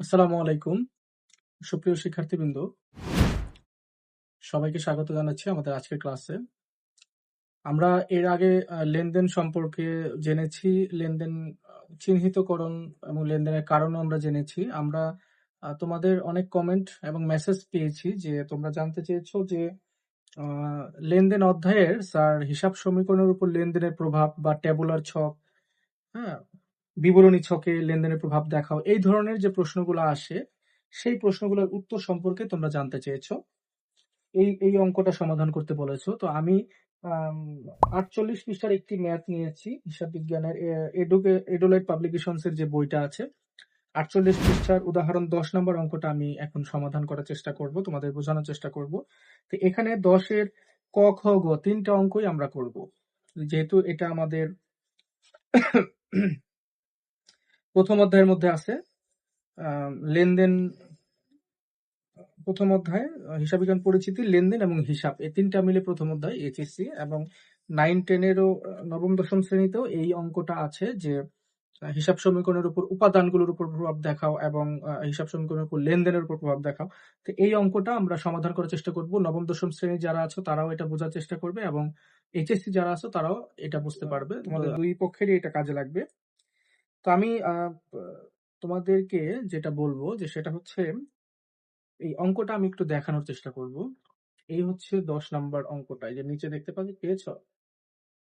আসসালামু আলাইকুম। সুপ্রিয় শিক্ষার্থীবৃন্দ, সবাইকে স্বাগত জানাচ্ছি আমাদের আজকের ক্লাসে। আমরা এর আগে লেনদেন সম্পর্কে জেনেছি, লেনদেন চিহ্নিতকরণ এবং লেনদেনের কারণও আমরা জেনেছি। আমরা তোমাদের অনেক কমেন্ট এবং মেসেজ পেয়েছি যে তোমরা জানতে চেয়েছো যে লেনদেন অধ্যায়ের, স্যার, হিসাব সমীকরণের উপর লেনদেনের প্রভাব বা ট্যাবুলার ছক হ্যাঁ বিবরণী ছকে লেনদেনের প্রভাব দেখাও, এই ধরনের যে প্রশ্নগুলো আসে, সেই প্রশ্নগুলোর উত্তর সম্পর্কে তোমরা জানতে চেয়েছো। এই এই অঙ্কটা সমাধান করতে বলেছ। তো আমি আটচল্লিশ পৃষ্ঠার একটি ম্যাথ নিয়েছি, হিসাব বিজ্ঞানের এডোলাইট পাবলিকেশনস এর যে বইটা আছে, আটচল্লিশ পৃষ্ঠার উদাহরণ দশ নম্বর অঙ্কটা আমি এখন সমাধান করার চেষ্টা করব, তোমাদের বোঝানোর চেষ্টা করব। তো এখানে দশের ক, খ, গ তিনটা অঙ্কই আমরা করব। যেহেতু এটা আমাদের প্রথম অধ্যায়ের মধ্যে আছে লেনদেন প্রথম অধ্যায় আহ, হিসাব বিজ্ঞান পরিচিতি লেনদেন এবং হিসাব। এই তিনটা মিলে প্রথম অধ্যায় এইচএসসি এবং নাইন টেনেরও নবম দশম শ্রেণীতেও এই অঙ্কটা আছে যে হিসাব সমীকরণের উপর উপাদানগুলোর উপর প্রভাব দেখাও এবং হিসাব সমীকরণের উপর লেনদেনের উপর প্রভাব দেখাও। তো এই অঙ্কটা আমরা সমাধান করার চেষ্টা করব। নবম দশম শ্রেণি যারা আছো তারাও এটা বোঝার চেষ্টা করবে এবং এইচএসসি যারা আছো তারাও এটা বুঝতে পারবে। তোমাদের দুই পক্ষেরই এটা কাজে লাগবে। তো আমি তোমাদেরকে যেটা বলব যে সেটা হচ্ছে, এই অঙ্কটা আমি একটু দেখানোর চেষ্টা করব। এই হচ্ছে দশ নাম্বার অঙ্কটা। এই যে নিচে দেখতে পাচ্ছি, পেয়েছ?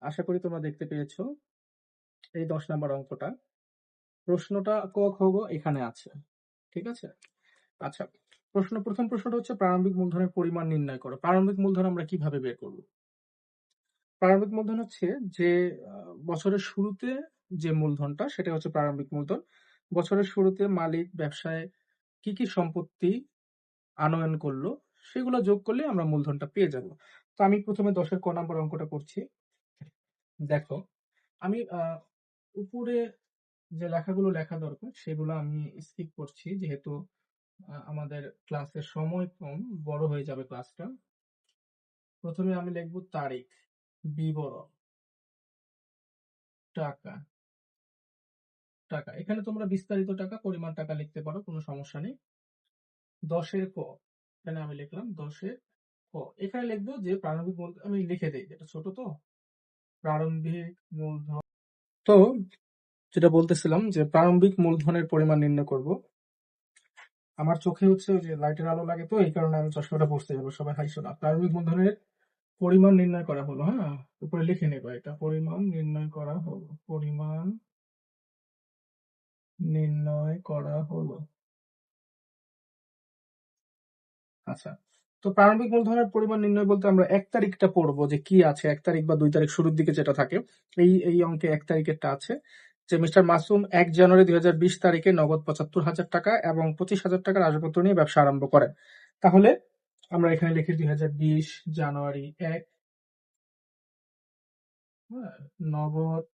আশা করি তোমরা দেখতে পেয়েছ। এই দশ নাম্বার অঙ্কটা। প্রশ্নটা ক খ গ এখানে আছে। ঠিক আছে? আচ্ছা প্রশ্ন, প্রথম প্রশ্নটা হচ্ছে প্রারম্ভিক মূলধনের পরিমাণ নির্ণয় করো। প্রারম্ভিক মূলধন আমরা কীভাবে বের করব? প্রারম্ভিক মূলধন হচ্ছে যে বছরের শুরুতে যে মূলধনটা সেটা হচ্ছে প্রারম্ভিক মূলধন। বছরের শুরুতে মালিক, ব্যবসায় কি কি সম্পত্তি আনয়ন করল, সেগুলো যোগ করলে আমরা মূলধনটা পেয়ে যাব। তো আমি প্রথমে দশের ক নম্বর অঙ্কটা করছি। দেখো, আমি উপরে যে লেখাগুলো লেখা দরকার, সেগুলো আমি স্কিপ করছি, যেহেতু আমাদের ক্লাসের সময় কম, বড় হয়ে যাবে ক্লাসটা। প্রথমে আমি লিখব তারিখ, বিবরণ, টাকা। টাকা। এখানে তোমরা বিস্তারিত টাকা, পরিমাণ টাকা লিখতে পারো, কোনো সমস্যা নেই। দশের ক, এখানে আমি লিখলাম দশের ক। এখানে লিখব যে প্রারম্ভিক মূলধন আমি লিখে দিই, এটা ছোট তো। প্রারম্ভিক মূলধন। তো যেটা বলতেছিলাম যে প্রারম্ভিক মূলধনের পরিমাণ নির্ণয় করব। আমার চোখে হচ্ছে যে লাইটের আলো লাগে তো, এই কারণে আমি চশমাটা পড়তে যাব, সবাই হাইছো না প্রারম্ভিক মূলধনের পরিমাণ নির্ণয় করা হলো হ্যাঁ? উপরে লিখে নেব এটা। পরিমাণ নির্ণয় করা হলো, পরিমাণ নির্ণয় করা হলো। আচ্ছা তো প্রারম্ভিক মূলধনের পরিমাণ নির্ণয় বলতে আমরা এক তারিখটা পড়ব যে কি আছে এক তারিখ বা দুই তারিখ শুরুর দিকে যেটা থাকে। এই এই অঙ্কে এক তারিখেরটা আছে যে মিস্টার মাসুম এক জানুয়ারি দুই হাজার বিশ তারিখে নগদ পঁচাত্তর হাজার টাকা এবং পঁচিশ হাজার টাকার আসবাবপত্র নিয়ে ব্যবসা আরম্ভ করেন। তাহলে আমরা এখানে লিখি দুই হাজার বিশ জানুয়ারি এক হ্যাঁ, নগদ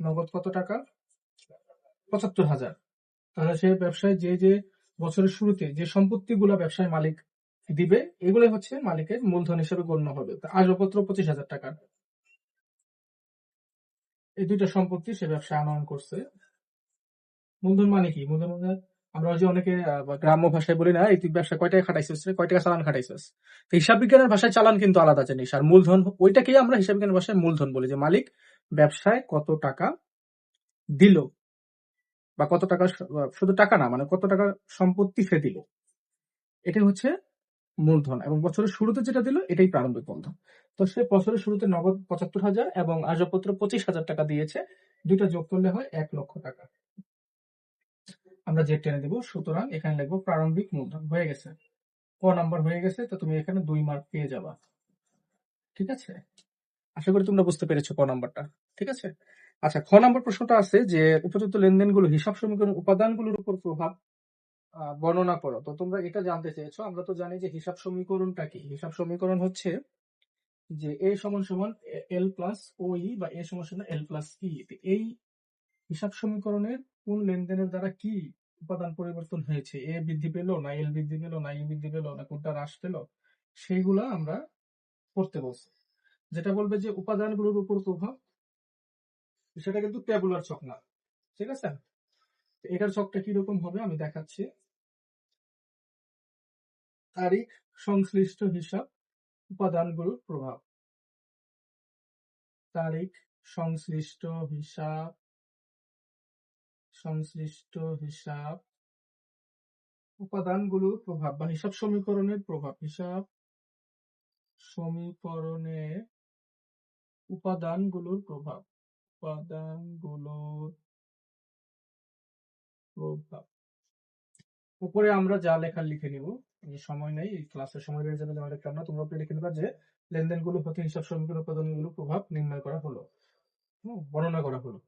নগদ কত টাকা? পঁচাত্তর হাজার। তাহলে সে ব্যবসায় যে যে বছরের শুরুতে যে সম্পত্তি সম্পত্তিগুলো ব্যবসায় মালিক দিবে এগুলো হচ্ছে মালিকের মূলধন হিসেবে গণ্য হবে। আসবাবপত্র পঁচিশ হাজার টাকার। এই দুইটা সম্পত্তি সে ব্যবসায় আনয়ন করছে। মূলধন মানে কি? মূলধন মানে আমরা যে অনেকে গ্রাম্য ভাষায় বলি না, এই তুই ব্যবসা কয় টাকা খাটাইছিস টাকা চালান খাটাইছিস? তো হিসাব বিজ্ঞানের ভাষায় চালান কিন্তু আলাদা জিনিস। আর মূলধন, ওইটাকেই আমরা হিসাব বিজ্ঞানের ভাষায় মূলধন বলি যে মালিক ব্যবসায় কত টাকা দিল। বা কত টাকা শুধু টাকা না মানে কত টাকা সম্পত্তি সে দিল। এটাই হচ্ছে মূলধন এবং বছরের শুরুতে যেটা দিল, এটাই প্রারম্ভিক মূলধন তো সে বছরের শুরুতে নগদ পঁচাত্তর হাজার এবং আসবাবপত্র পঁচিশ হাজার টাকা দিয়েছে। দুইটা যোগ করলে হয় এক লক্ষ টাকা। আমরা জেড টেনে দেবো। সুতরাং এখানে লিখব প্রারম্ভিক মূলধন। হয়ে গেছে। ক নাম্বার হয়ে গেছে, তো তুমি এখানে দুই মার্ক পেয়ে যাবা। ঠিক আছে? আশা করি তোমরা বুঝতে পেরেছ ক নাম্বারটা। ঠিক আছে? আচ্ছা খ নাম্বার প্রশ্নটা আছে যে, উপযুক্ত লেনদেনগুলো হিসাব সমীকরণ উপাদানগুলোর উপর প্রভাব বর্ণনা করো। তো তোমরা এটা জানতে চেয়েছো, আমরা তো জানি যে হিসাব সমীকরণটা কি? হিসাব সমীকরণ হচ্ছে যে এ সমান সমান এল প্লাস ও ই বা এ সমান সমান এল প্লাস ই এই হিসাব সমীকরণের কোন লেনদেনের দ্বারা কি উপাদান পরিবর্তন হয়েছে? এ বৃদ্ধি পেল না এল বৃদ্ধি পেল না ই বৃদ্ধি পেল না কোনটা হ্রাস পেল? সেইগুলা আমরা করতে বলছি। যেটা বলবে যে উপাদানগুলোর উপর প্রভাব সেটা কিন্তু ট্যাবুলার ছক না। ঠিক আছে? এটার ছকটা কীরকম হবে আমি দেখাচ্ছি। তারিখ সংশ্লিষ্ট হিসাব, উপাদানগুলোর প্রভাব। তারিখ, সংশ্লিষ্ট হিসাব সংশ্লিষ্ট হিসাব। উপাদানগুলোর প্রভাব বা হিসাব সমীকরণের প্রভাব, হিসাব সমীকরণের উপাদানগুলোর প্রভাব। উপাদানগুলোর প্রভাব। উপরে আমরা যা লেখার লিখে নিব সময় নেই ক্লাসের সময় বেড়ে যাবে জমা লিখলাম না তোমরা লিখে নিবা যে লেনদেনগুলো হতে, হিসাব সমীকরণ উপাদানগুলো প্রভাব নির্ণয় করা হলো বর্ণনা করা হলো।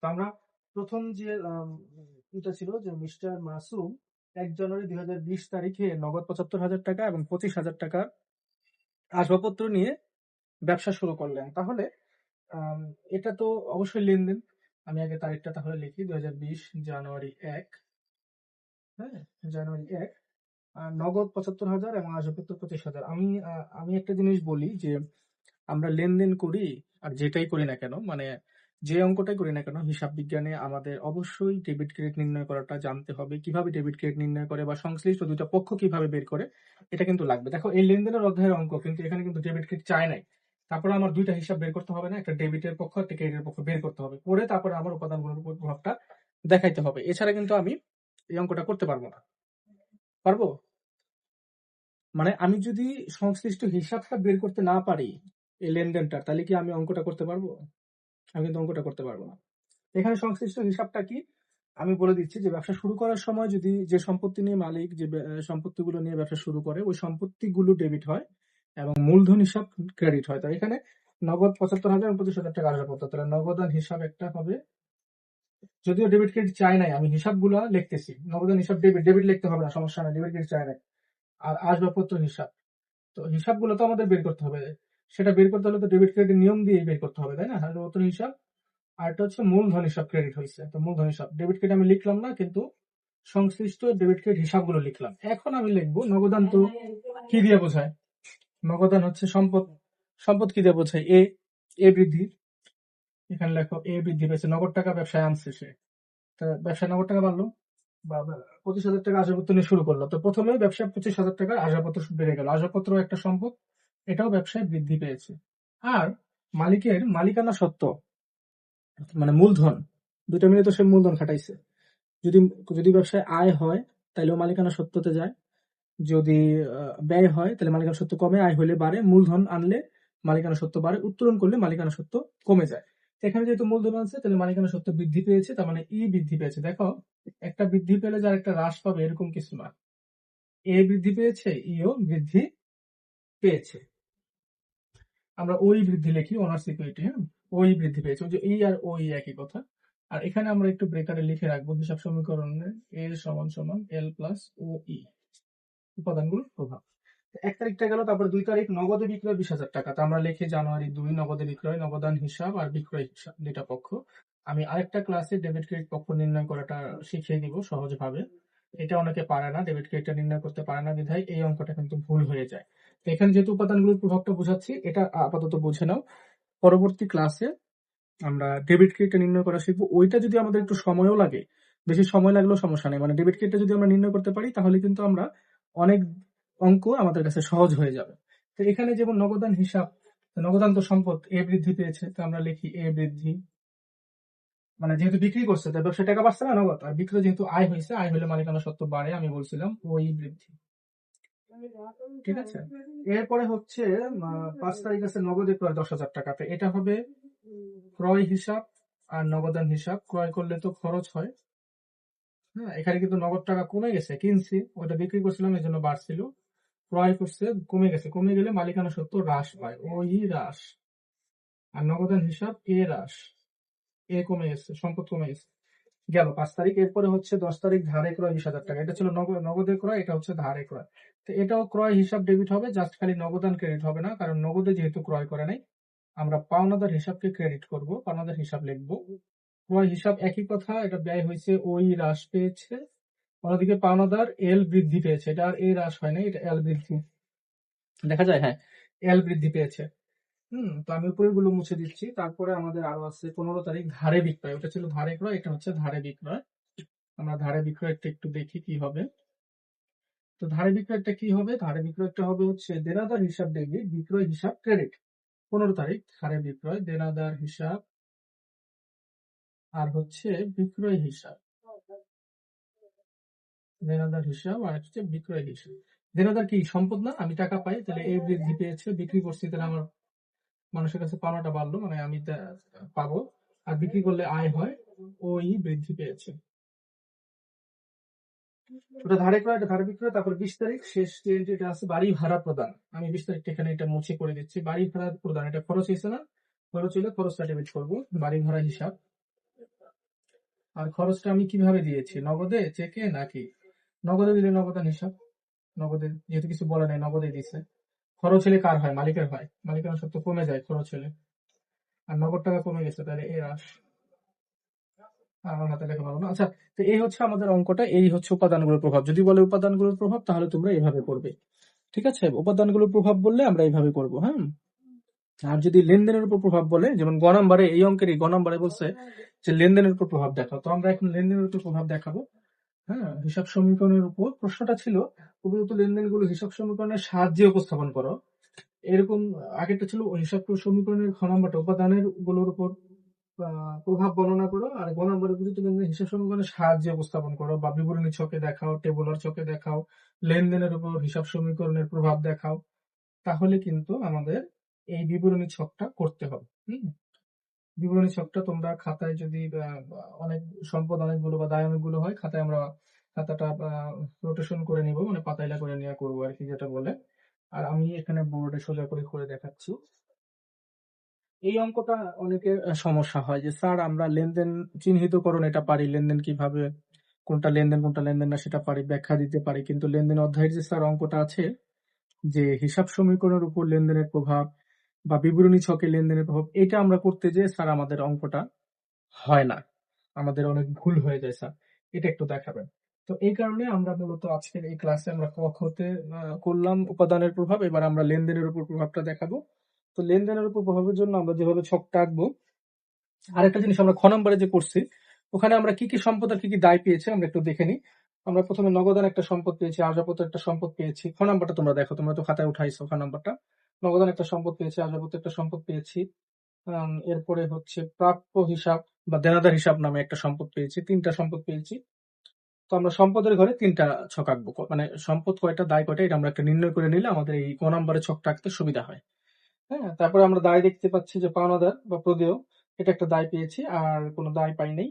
তো আমরা প্রথম যে এটা ছিল যে মিস্টার মাসুম এক জানুয়ারি দুই হাজার বিশ তারিখে নগদ পঁচাত্তর হাজার টাকা এবং পঁচিশ হাজার টাকা আসবাবপত্র নিয়ে ব্যবসা শুরু করলেন। তাহলে এটা তো অবশ্যই লেনদেন। আমি আগে তারিখটা তাহলে লিখি দু হাজার বিশ জানুয়ারি এক। হ্যাঁ জানুয়ারি এক। নগদ পঁচাত্তর হাজার এবং আসবাবপত্র পঁচিশ হাজার। আমি আমি একটা জিনিস বলি যে, আমরা লেনদেন করি আর যেটাই করি না কেন মানে যে অঙ্কটাই করি না কেন, হিসাব বিজ্ঞানে আমাদের অবশ্যই ডেবিট ক্রেডিট নির্ণয় করাটা জানতে হবে। কীভাবে ডেবিট ক্রেডিট নির্ণয় করে বা সংশ্লিষ্ট দুইটা পক্ষ কীভাবে বের করে, এটা কিন্তু লাগবে। দেখো, এই লেনদেনের অধ্যায়ের অঙ্ক কিন্তু এখানে কিন্তু ডেবিট ক্রেডিট চায় নাই। তারপরে আমার দুইটা হিসাব বের করতে হবে না, একটা ডেবিটের পক্ষ একটা ক্রেডিটের পক্ষ বের করতে হবে। করে তারপরে আমার উপাদানগুলোর প্রভাবটা দেখাইতে হবে। এছাড়া কিন্তু আমি এই অঙ্কটা করতে পারব না। পারব? মানে আমি যদি সংশ্লিষ্ট হিসাবটা বের করতে না পারি এই লেনদেনটা তাহলে কি আমি অঙ্কটা করতে পারব? আমি কিন্তু অঙ্কটা করতে পারব না। এখানে সংশ্লিষ্ট হিসাবটা কি? আমি বলে দিচ্ছি যে ব্যবসা শুরু করার সময় যদি যে সম্পত্তি নিয়ে মালিক, যে সম্পত্তিগুলো নিয়ে ব্যবসা শুরু করে, ওই সম্পত্তিগুলো ডেবিট হয়। এবং মূলধন হিসাব ক্রেডিট হয়। তো এখানে নগদ পঁচাত্তর হাজার পঁচিশ হাজার টাকা আসবাবপত্র তাহলে নগদান হিসাব একটা হবে। যদিও ডেবিট ক্রেডিট চাই নাই, আমি হিসাবগুলো লিখতেছি। নগদান হিসাব ডেবিট ডেবিট লিখতে হবে না, সমস্যা নাই ডেবিট ক্রেডিট চাই নাই। আর আসবাবপত্র হিসাব। তো হিসাবগুলো তো আমাদের বের করতে হবে। সেটা বের করতে হলে তো ডেবিট ক্রেডিট নিয়ম দিয়ে বের করতে হবে, তাই না? আসবাবপত্র হিসাব। আর এটা হচ্ছে মূলধন হিসাব ক্রেডিট হয়েছে। তো মূলধন হিসাব ডেবিট ক্রেডিট আমি লিখলাম না, কিন্তু সংশ্লিষ্ট ডেবিট ক্রেডিট হিসাবগুলো লিখলাম। এখন আমি লিখব, নগদান তো কি দিয়ে বোঝায়? নগদান হচ্ছে সম্পদ সম্পদ কি দিয়ে বোঝায় এ এ বৃদ্ধি। এখানে লেখো, এ বৃদ্ধি পেয়েছে, নগদ টাকা ব্যবসায় আনছে সে। তা ব্যবসায় নগদ টাকা বাড়লো, বা পঁচিশ হাজার টাকা আসবাবপত্র নিয়ে শুরু করল। তো প্রথমে ব্যবসায় পঁচিশ হাজার টাকা আসবাবপত্র বেড়ে গেল। আসবাবপত্র একটা সম্পদ, এটাও ব্যবসায় বৃদ্ধি পেয়েছে। আর মালিকের মালিকানা সত্ত্ব মানে মূলধন, দুইটা মিলে তো সে মূলধন খাটাইছে। যদি যদি ব্যবসায় আয় হয় তাহলেও মালিকানা সত্যতে যায়। যদি ব্যয় হয়, তাহলে মালিকানা সত্য কমে, আয় হলে বাড়ে, মূলধন আনলে মালিকানা সত্য বাড়ে, উত্তোলন করলে মালিকানা সত্য কমে যায়। এখানে যেহেতু মূলধন আছে, তাহলে মালিকানা সত্য বৃদ্ধি পেয়েছে, তার মানে ই বৃদ্ধি পেয়েছে। দেখো, একটা বৃদ্ধি পেলে যার একটা হ্রাস পাবে, এরকম কিছু না। এ বৃদ্ধি পেয়েছে ইও বৃদ্ধি পেয়েছে। আমরা ওই বৃদ্ধি লিখি অনার্স ইকুইটি হ্যাঁ? ওই বৃদ্ধি পেয়েছে যে ই আর ওই একই কথা। আর এখানে আমরা একটু ব্রেকারে লিখে রাখব, হিসাব সমীকরণে এ সমান সমান এল প্লাস ও ই উপাদানগুলোর প্রভাব। এক তারিখটা গেল, তারপর দুই তারিখ নগদে বিক্রয় বিশ হাজার টাকা। তা আমরা লিখে জানুয়ারি দুই, নগদে বিক্রয়, নগদান হিসাব আর বিক্রয় হিসাব, দুইটা পক্ষ। আমি আরেকটা ক্লাসে ডেবিট ক্রেডিট পক্ষ নির্ণয় করাটা শিখিয়ে দিব সহজভাবে। এটা অনেকে পারে না ডেবিট ক্রেডিটটা নির্ণয় করতে পারে না বিধায় এই অঙ্কটা কিন্তু ভুল হয়ে যায়। এখানে যেহেতু উপাদানগুলোর প্রভাবটা বোঝাচ্ছি, এটা আপাতত বুঝে নাও। পরবর্তী ক্লাসে আমরা ডেবিট ক্রেডিটটা নির্ণয় করা শিখব। ওইটা যদি আমাদের একটু সময়ও লাগে, বেশি সময় লাগলেও সমস্যা নেই। মানে ডেবিট ক্রেডিটটা যদি আমরা নির্ণয় করতে পারি, তাহলে কিন্তু আমরা অনেক অঙ্ক আমাদের কাছে সহজ হয়ে যাবে। তো এখানে যেমন নগদান হিসাব নগদান তো সম্পদ এ বৃদ্ধি পেয়েছে, তো আমরা লিখি এ বৃদ্ধি। মানে যেহেতু বিক্রি করছে, তাই ব্যবসায় টাকা বাড়ছে না, নগদ। আর বিক্রি যেহেতু আয় হয়েছে, আয় হলে মালিকানা সত্ত্ব বাড়ে, আমি বলছিলাম ওই বৃদ্ধি। ঠিক আছে? এরপরে হচ্ছে পাঁচ তারিখ আছে নগদে ক্রয় দশ হাজার টাকা। তো এটা হবে ক্রয় হিসাব আর নগদান হিসাব। ক্রয় করলে তো খরচ হয়। হ্যাঁ এখানে কিন্তু নগদ টাকা কমে গেছে। কিনছি, ওটা বিক্রি করছিলাম এই জন্য বাড়ছিল। ক্রয় করছে, কমে গেছে। কমে গেলে মালিকানা সত্ত্ব হ্রাস পায়। ওই হ্রাস। আর নগদান হিসাব এ হ্রাস। এ কমে গেছে, সম্পদ কমে গেছে। গেল পাঁচ তারিখ, এরপরে হচ্ছে দশ তারিখ ধারে ক্রয় বিশ হাজার টাকা। এটা ছিল নগদ- নগদে ক্রয়, এটা হচ্ছে ধারে ক্রয়। তো এটাও ক্রয় হিসাব ডেবিট হবে জাস্ট খালি নগদান ক্রেডিট হবে না, কারণ নগদে যেহেতু ক্রয় করে নাই, আমরা পাওনাদার হিসাবকে ক্রেডিট করব, পাওনাদার হিসাব লিখব। ক্রয় হিসাব একই কথা, এটা ব্যয় হয়েছে ওই হ্রাস পেয়েছে। অন্যদিকে পাওনাদার এল বৃদ্ধি পেয়েছে, এটা আর এ হ্রাস হয় না এটা এল বৃদ্ধি। দেখা যায় হ্যাঁ এল বৃদ্ধি পেয়েছে। হুম, তো আমি উপরেরগুলো মুছে দিচ্ছি, তারপরে আমাদের আরও আছে পনেরো তারিখ ধারে বিক্রয়, ওটা ছিল ধারে ক্রয়, এটা হচ্ছে ধারে বিক্রয়। আমরা ধারে বিক্রয়টা একটু দেখি কি হবে। তো ধারে বিক্রয়টা কি হবে? ধারে বিক্রয়টা হবে হচ্ছে দেনাদার হিসাব ডেবিট বিক্রয় হিসাব ক্রেডিট পনেরো তারিখ ধারে বিক্রয়, দেনাদার হিসাব আর হচ্ছে বিক্রয় হিসাব। দেনাদার হিসাব আর হচ্ছে বিক্রয় হিসাব। দেনাদার কি সম্পদ না? আমি টাকা পাই, তাহলে এই বৃদ্ধি পেয়েছে বিক্রি করছি, তাহলে আমার মানুষের কাছে পাওনাটা বাড়লো মানে আমি পাবো। আর বিক্রি করলে আয় হয়, ওই বৃদ্ধি পেয়েছে। ওটা ধারে ক্রয়, এটা ধারে বিক্রয়, তারপর বিশ তারিখ, শেষ যে এটা আছে, বাড়ি ভাড়া প্রদান। আমি বিশ তারিখটা এখানে এটা মুছে করে দিচ্ছি। বাড়ি ভাড়া প্রদান, এটা খরচ হয়েছে না? খরচ হলে খরচটা ডেবিট করব, বাড়ি ভাড়া হিসাব। আর খরচটা আমি কীভাবে দিয়েছি? নগদে চেকে নাকি? নগদে দিলে নগদান হিসাব? নগদে, যেহেতু কিছু বলে নাই নগদে দিছে খরচ হলে কার হয়? মালিকের হয়। মালিকের অংশ তো কমে যায় খরচ হলে। আর নগদ টাকা কমে গেছে, তাহলে এ হ্রাস আমার হাতে লেখা না। আচ্ছা তো এই হচ্ছে আমাদের অঙ্কটা, এই হচ্ছে উপাদানগুলোর প্রভাব। যদি বলে উপাদানগুলোর প্রভাব, তাহলে তোমরা এইভাবে করবে। ঠিক আছে? উপাদানগুলোর প্রভাব বললে আমরা এইভাবে করব হ্যাঁ? আর যদি লেনদেনের উপর প্রভাব বলে, যেমন গ নাম্বারে, এই অঙ্কেরই গ নাম্বারে বলছে যে লেনদেনের উপর প্রভাব দেখাও। তো আমরা এখন লেনদেনের উপর প্রভাব দেখাবো। হ্যাঁ হিসাব সমীকরণের উপর প্রশ্নটা ছিল, উপযুক্ত লেনদেনগুলো হিসাব সমীকরণের সাহায্যে উপস্থাপন করো। এরকম আগেরটা ছিল হিসাব সমীকরণের খ নাম্বারটা উপাদানেরগুলোর উপর প্রভাব বর্ণনা করো, আর গ নম্বরে উপযুক্ত লেনদেন হিসাব সমীকরণের সাহায্যে উপস্থাপন করো, বা বিবরণী ছকে দেখাও টেবুলার ছকে দেখাও, লেনদেনের উপর হিসাব সমীকরণের প্রভাব দেখাও। তাহলে কিন্তু আমাদের এই বিবরণী ছকটা করতে হবে, হুম? বিবরণী ছকটা তোমরা খাতায় যদি অনেক সম্পদ অনেকগুলো বা দায় অনেকগুলো হয়, খাতায় আমরা খাতাটা রোটেশন করে নিব মানে পাতাইলা করে নেওয়া করব আর কি যেটা বলে। আর আমি এখানে বোর্ডে সোজা করে করে দেখাচ্ছি। এই অঙ্কটা অনেকের সমস্যা হয় যে, স্যার, আমরা লেনদেন চিহ্নিতকরণ, এটা পারি, লেনদেন কীভাবে? কোনটা লেনদেন কোনটা লেনদেন না, সেটা পারি, ব্যাখ্যা দিতে পারি। কিন্তু লেনদেন অধ্যায়ের যে, স্যার, অঙ্কটা আছে, যে, হিসাব সমীকরণের উপর লেনদেনের প্রভাব বা বিবরণী ছকে লেনদেনের প্রভাব এটা আমরা করতে যে স্যার আমাদের অঙ্কটা হয় না। আমাদের অনেক ভুল হয়ে যায় স্যার। এটা একটু দেখাবেন। তো এই কারণে আমরা মূলত আজকের এই ক্লাসে আমরা আহ, করলাম উপাদানের প্রভাব এবার আমরা লেনদেনের উপর প্রভাবটা দেখাবো। তো লেনদেনের উপর প্রভাবের জন্য আমরা যেভাবে ছকটা আঁকবো আরেকটা জিনিস আমরা খ নম্বরে যে করছি ওখানে আমরা কি কি সম্পদ আর কি কি দায় পেয়েছি আমরা একটু দেখে নিই। আমরা প্রথমে নগদান একটা সম্পদ পেয়েছি আর্যাপত একটা সম্পদ পেয়েছি। খ নাম্বারটা তোমরা দেখো তোমরা তো খাতায় উঠাইছো খ নগদান একটা সম্পদ পেয়েছি আর্যাপত একটা সম্পদ পেয়েছি। এরপরে হচ্ছে প্রাপ্য হিসাব বা দেনাদার হিসাব নামে একটা সম্পদ পেয়েছি, তিনটা সম্পদ পেয়েছি। তো আমরা সম্পদের ঘরে তিনটা ছক আঁকবো। মানে সম্পদ কয়টা, দায় কয়টা, এটা আমরা একটা নির্ণয় করে নিলে আমাদের এই ক নম্বরে ছকটা আঁকতে সুবিধা হয়। হ্যাঁ তারপরে আমরা দায় দেখতে পাচ্ছি যে পাওনাদার বা প্রদেয়, এটা একটা দায় পেয়েছি, আর কোনো দায় পাই নাই।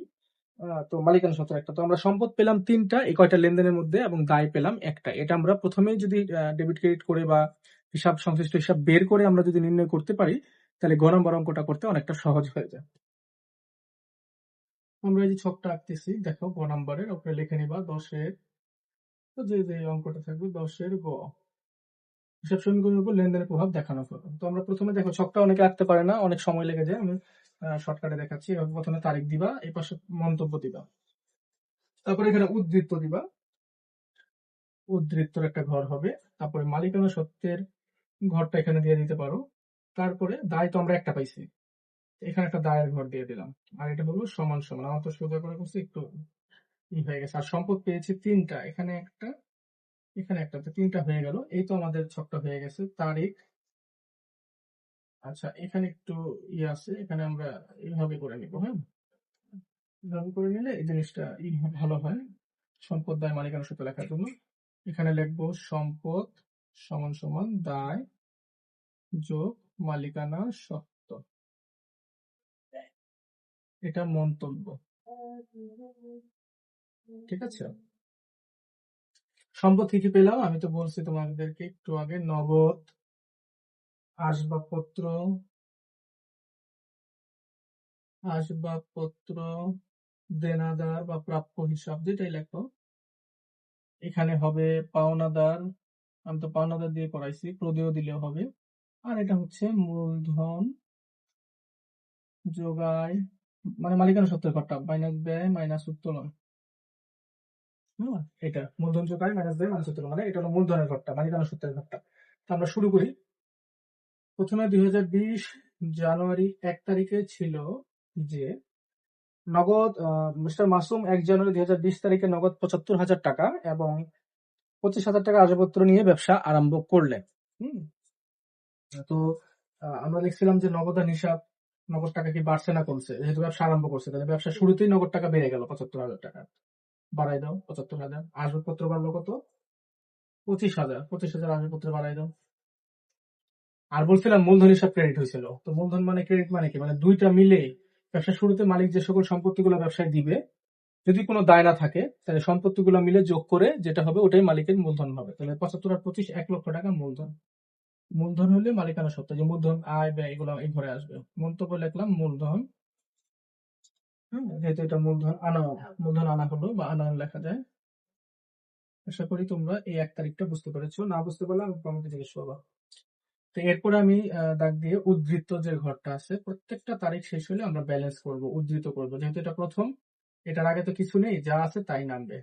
তো মালিকানা সত্ত্ব একটা। তো আমরা সম্পদ পেলাম তিনটা, এই কয়টা লেনদেনের মধ্যে এবং দায় পেলাম একটা। এটা আমরা প্রথমেই যদি ডেবিট ক্রেডিট করে বা হিসাব সংশ্লিষ্ট হিসাব বের করে আমরা যদি নির্ণয় করতে পারি, তাহলে গ নম্বর অঙ্কটা করতে অনেকটা সহজ হয়ে যায়। আমরা এই যে ছকটা আঁকতেছি, দেখো গ নম্বরের ওপরে লিখে নিবা, দশের, তো যে যে অঙ্কটা থাকবে দশের গ। হিসাব সমীকরণের উপর লেনদেনের প্রভাব দেখানো হলো তো আমরা প্রথমে দেখো ছকটা অনেকে আঁকতে পারে না, অনেক সময় লেগে যায়, আমি শর্টকাটে দেখাচ্ছি প্রথমে তারিখ দিবা এই পাশে মন্তব্য দিবা। তারপরে এখানে উদ্ধৃত্ত দিবা। উদ্ধৃত্তর একটা ঘর হবে, তারপরে মালিকানা সত্ত্বের ঘরটা এখানে দিয়ে দিতে পারো। তারপরে দায় তো আমরা একটা পাইছি। এখানে একটা দায়ের ঘর দিয়ে দিলাম। আর এটা হলো সমান সমান। আমার তো সোজা করে করছি, একটু ই হয়ে গেছে। আর সম্পদ পেয়েছি তিনটা। এখানে একটা এখানে একটা। তো তিনটা হয়ে গেল। এই তো আমাদের ছকটা হয়ে গেছে। তারিখ আচ্ছা এখানে একটু ই আছে। এখানে আমরা এইভাবে করে নিব হ্যাঁ? এইভাবে করে নিলে এই জিনিসটা ই ভালো হয়। সম্পদ দায় মালিকানা সূত্র লেখার জন্য। এখানে লিখব সম্পদ সমান সমান দায় যোগ মালিকানা সত্ত্ব এটা মন্তব্য। ঠিক আছে? সম্পদ কি কি পেলাম? আমি তো বলছি তোমাদেরকে একটু আগে, নগদ, আসবাবপত্র আসবাবপত্র, দেনাদার বা প্রাপ্য হিসাব যেটাই লেখো। এখানে হবে পাওনাদার আমি তো পাওনাদার দিয়ে করাইছি প্রদেয় দিলেও হবে। আর এটা হচ্ছে মূলধন যোগায় মানে মালিকানা সত্ত্বের ঘরটা মাইনাস ব্যয় মাইনাস উত্তোলন। হ্যাঁ এটা, মূলধন মাইনাস মাইনাস উত্তোলন মানে এটা হলো মূলধনের ঘরটা, মালিকানা ঘরটা। আমরা শুরু করি। প্রথমে দুই হাজার বিশ জানুয়ারি এক তারিখে ছিল যে নগদ মিস্টার মাসুম এক জানুয়ারি দুই তারিখে নগদ পঁচাত্তর হাজার টাকা এবং পঁচিশ হাজার টাকা আসবাবপত্র নিয়ে ব্যবসা আরম্ভ করলেন হম। তো আমরা দেখছিলাম যে নগদান হিসাব নগদ টাকা কি বাড়ছে না কমছে, যেহেতু ব্যবসা আরম্ভ করছে, তাহলে ব্যবসা শুরুতেই নগদ টাকা বেড়ে গেল পঁচাত্তর হাজার টাকা। বাড়াই দাও, পঁচাত্তর হাজার। আসবাবপত্র বাড়লো কত? পঁচিশ হাজার পঁচিশ হাজার আসবাবপত্র বাড়াই দাও। আর বলছিলাম মূলধন হিসাব ক্রেডিট হয়েছিল। তো মূলধন মানে ক্রেডিট মানে কি? মানে দুইটা মিলে ব্যবসা শুরুতে মালিক যে সকল সম্পত্তিগুলো ব্যবসায় দিবে যদি কোনো দায় না থাকে, তাহলে সম্পত্তিগুলো মিলে যোগ করে যেটা হবে ওটাই মালিকের মূলধন হবে। তাহলে পঁচাত্তর আর পঁচিশ এক লক্ষ টাকা মূলধন। মূলধন হলে মালিকানা সত্ত্ব, যে মূলধন আয়, ব্যয়, এগুলো এই ঘরে আসবে। মন্তব্য লিখলাম মূলধন। যেহেতু এটা মূলধন আনা মূলধন আনা হলো বা আনয়ন লেখা যায়। আশা করি তোমরা এই এক তারিখটা বুঝতে পেরেছ। না বুঝতে পারলে আমি কমেন্টে জিজ্ঞেস করব। তো এরপরে আমি দাগ দিয়ে উদ্ধৃত যে ঘরটা আছে, প্রত্যেকটা তারিখ শেষ হলে আমরা ব্যালেন্স করব, উদ্ধৃত করব। যেহেতু এটা প্রথম এটার আগে তো কিছু নেই, যা আছে তাই নামবে।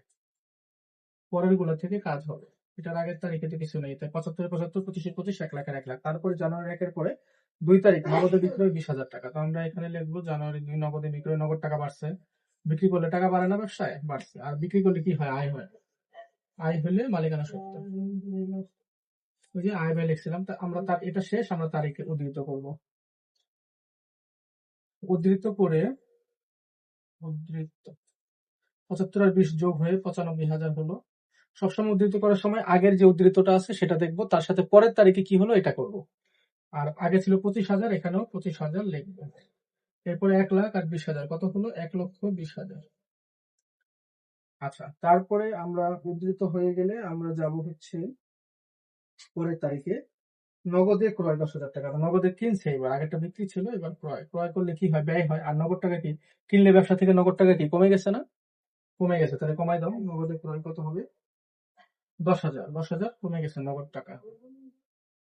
পরেরগুলো থেকে কাজ হবে। এটার আগের তারিখে তো কিছু নেই। তাই পঁচাত্তর পঁচাত্তর, পঁচিশে পঁচিশ, এক লাখের এক লাখ। তারপরে জানুয়ারি একের পরে দুই তারিখ, নগদে বিক্রয় বিশ হাজার টাকা। তো আমরা এখানে লিখব জানুয়ারি দুই, নগদে বিক্রয় নগদ টাকা বাড়ছে। বিক্রি করলে টাকা বাড়ে না, ব্যবসায় বাড়ছে। আর বিক্রি করলে কি হয়? আয় হয়। আয় হলে মালিকানা সত্য ওই যে আয় ব্যয় লিখছিলাম, তা আমরা তার, এটা শেষ, আমরা তারিখে উদ্ধৃত করব। উদ্ধৃত করে পঁচাত্তর আর বিশ যোগ হয়ে পঁচানব্বই হাজার হলো। সবসময় উদ্ধৃত করার সময় আগের যে উদ্ধৃতটা আছে সেটা দেখব, তার সাথে পরের তারিখে কি হলো এটা করব। আর আগে ছিল পঁচিশ হাজার, এখানেও পঁচিশ হাজার লিখব। এরপরে এক লাখ আর বিশ হাজার, কত হলো? এক লক্ষ বিশ হাজার। আচ্ছা তারপরে আমরা উদ্ধৃত হয়ে গেলে আমরা যাব হচ্ছে পরের তারিখে। নগদে ক্রয় দশ হাজার টাকা। নগদে কিনছে এবার, আগেরটা বিক্রি ছিল, এবার ক্রয়। ক্রয় করলে কি হয়? ব্যয় হয়। আর নগদ টাকা কি? কিনলে ব্যবসা থেকে নগদ টাকা কি? কমে গেছে না? কমে গেছে। তাহলে কমাই দাও। নগদে ক্রয় কত হবে? দশ হাজার। দশ হাজার কমে গেছে নগদ টাকা।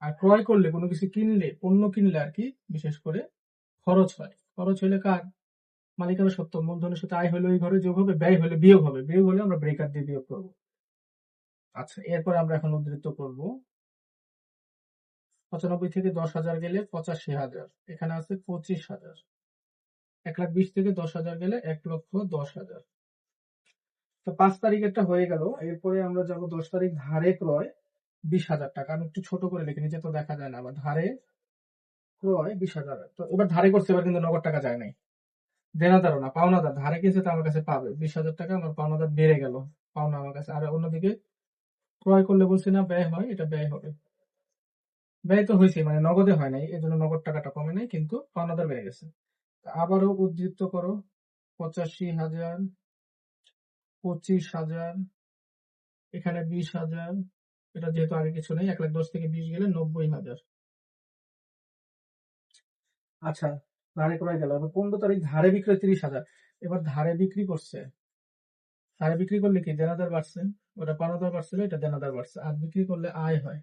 আর ক্রয় করলে, কোনো কিছু কিনলে, পণ্য কিনলে আর কি বিশেষ করে খরচ হয়। খরচ হলে কার? মালিকানা সত্য মূলধনের সাথে আয় হলে ওই ঘরে যোগ হবে, ব্যয় হলে বিয়োগ হবে। বিয়োগ হলে আমরা ব্রেকার দিয়ে বিয়োগ করব। আচ্ছা এরপর আমরা এখন উদ্ধৃত করব। পঁচানব্বই থেকে দশ হাজার গেলে পঁচাশি হাজার। এখানে আছে পঁচিশ হাজার। এক লাখ বিশ থেকে দশ হাজার গেলে এক লক্ষ দশ হাজার। তো পাঁচ তারিখেরটা হয়ে গেল। এরপরে আমরা যাব দশ তারিখ ধারে ক্রয়, বিশ হাজার টাকা। আমি একটু ছোট করে লিখে নিচে তো দেখা যায় না আবার ধারে ক্রয়, বিশ হাজার। তো এবার ধারে করছে, এবার কিন্তু নগদ টাকা যায় নাই। দেনাদারও না পাওনা পাওনাদার। ধারে কিনছে তো আমার কাছে পাবে। বিশ হাজার টাকা, আমার পাওনা পাওনাদার বেড়ে গেল। পাওনা আমার কাছে। আর অন্যদিকে ক্রয় করলে বলছি না, ব্যয় হয়, এটা ব্যয় হবে। ব্যয় তো হয়েছে মানে নগদে হয় নাই এই জন্য নগদ টাকাটা কমে নাই, কিন্তু পাওনাদার বেড়ে গেছে। আবারও উদ্ধৃত করো, পঁচাশি হাজার, পঁচিশ হাজার, এখানে বিশ হাজার, এটা যেহেতু আগে কিছু নেই, এক লাখ দশ থেকে বিশ গেলে নব্বই হাজার। আচ্ছা ধারে ক্রয় গেল পনেরো তারিখ, ধারে বিক্রয় তিরিশ হাজার, এবার ধারে বিক্রি করছে। ধারে বিক্রি করলে কি দেনাদার বাড়ছে? ওটা পাওনাদার বাড়ছিল এটা দেনাদার বাড়ছে। আর বিক্রি করলে আয় হয়।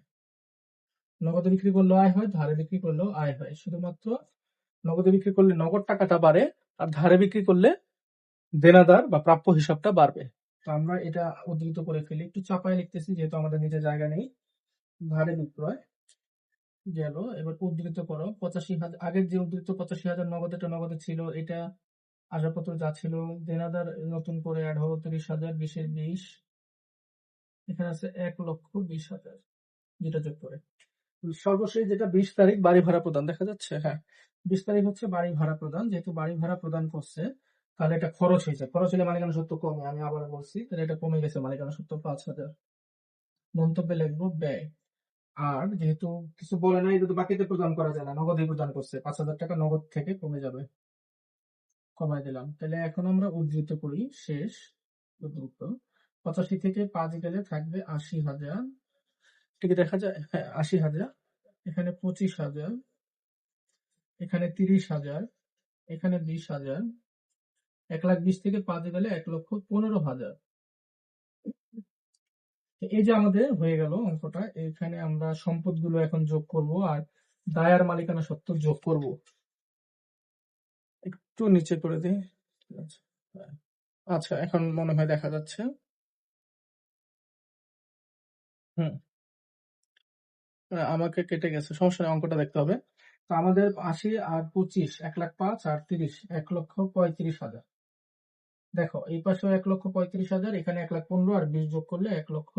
নগদে বিক্রি করলেও আয় হয়, ধারে বিক্রি করলেও আয় হয়। শুধুমাত্র নগদে বিক্রি করলে নগদ টাকাটা বাড়ে, আর ধারে বিক্রি করলে দেনাদার বা প্রাপ্য হিসাবটা বাড়বে। তো আমরা এটা উদ্ধৃত করে ফেলি। একটু চাপায় লিখতেছি, যেহেতু আমাদের নিজের জায়গা নেই। ধারে বিক্রয় গেল। এবার উদ্ধৃত করো। পঁচাশি হাজার আগের যে উদ্ধৃত পঁচাশি হাজার নগদ এটা নগদে ছিল, এটা আসবাবপত্র যা ছিল, দেনাদার নতুন করে অ্যাড হলো তিরিশ হাজার, বিশের বিশ। এখানে আছে এক লক্ষ বিশ হাজার, যেটা যোগ করে। সর্বশেষ যেটা বিশ তারিখ বাড়ি ভাড়া প্রদান, দেখা যাচ্ছে? হ্যাঁ। বিশ তারিখ হচ্ছে বাড়ি ভাড়া প্রদান। যেহেতু বাড়ি ভাড়া প্রদান করছে, তাহলে এটা খরচ হয়েছে খরচ হলে মালিকানা সত্য কমে, আমি আবার বলছি, তাহলে এটা কমে গেছে, মালিকানা সত্য পাঁচ হাজার। মন্তব্যে লিখব ব্যয়। আর যেহেতু কিছু বলে নাই যদি বাকিতে প্রদান করা যায় না নগদে প্রদান করছে। পাঁচ হাজার টাকা নগদ থেকে কমে যাবে। কমাই দিলাম। তাহলে এখন আমরা উদ্ধৃত করি শেষ উদ্ধৃত পঁচাশি থেকে পাঁচ গেলে থাকবে আশি হাজার। ঠিক দেখা যায় হ্যাঁ আশি হাজার এখানে পঁচিশ হাজার এখানে তিরিশ হাজার এখানে বিশ হাজার এক লাখ বিশ থেকে পাঁচ গেলে এক লক্ষ পনেরো হাজার। এই যে আমাদের হয়ে গেল অঙ্কটা এখানে আমরা সম্পদগুলো এখন যোগ করব আর দায়ার মালিকানা সত্ত্ব যোগ করব। একটু নিচে করে দিই। আচ্ছা, এখন মনে হয় দেখা যাচ্ছে। হুম। আমাকে কেটে গেছে। সমস্যা নেই, অঙ্কটা দেখতে হবে। তো আমাদের আশি আর পঁচিশ, এক লাখ পাঁচ আর তিরিশ, এক লক্ষ পঁয়ত্রিশ হাজার। দেখো, এই পাশেও এক লক্ষ পঁয়ত্রিশ হাজার, এখানে এক লাখ পনেরো আর বিশ যোগ করলে এক লক্ষ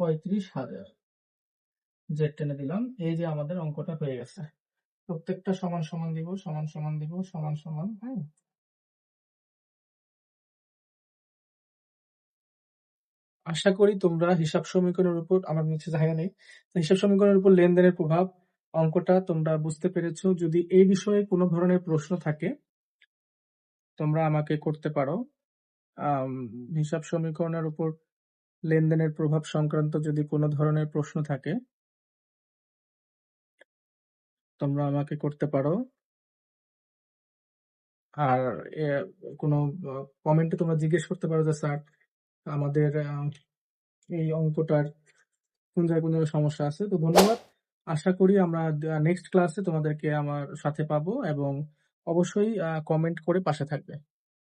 পঁয়ত্রিশ হাজার। জেড টেনে দিলাম। এই যে আমাদের অঙ্কটা হয়ে গেছে। প্রত্যেকটা সমান সমান দিব, সমান সমান দিব, সমান সমান হ্যাঁ? আশা করি তোমরা হিসাব সমীকরণের উপর, আমার নিচে জায়গা নেই হিসাব সমীকরণের উপর লেনদেনের প্রভাব অঙ্কটা তোমরা বুঝতে পেরেছ। যদি এই বিষয়ে কোনো ধরনের প্রশ্ন থাকে, তোমরা আমাকে করতে পারো। হিসাব সমীকরণের উপর লেনদেনের প্রভাব সংক্রান্ত যদি কোনো ধরনের প্রশ্ন থাকে, তোমরা আমাকে করতে পারো। আর কোনো কমেন্টে তোমরা জিজ্ঞেস করতে পারো যে, স্যার আমাদের এই অঙ্কটার কোন জায়গায় কোন জায়গায় সমস্যা আছে, তো ধন্যবাদ। আশা করি আমরা নেক্সট ক্লাসে তোমাদেরকে আমার সাথে পাবো এবং অবশ্যই কমেন্ট করে পাশে থাকবে।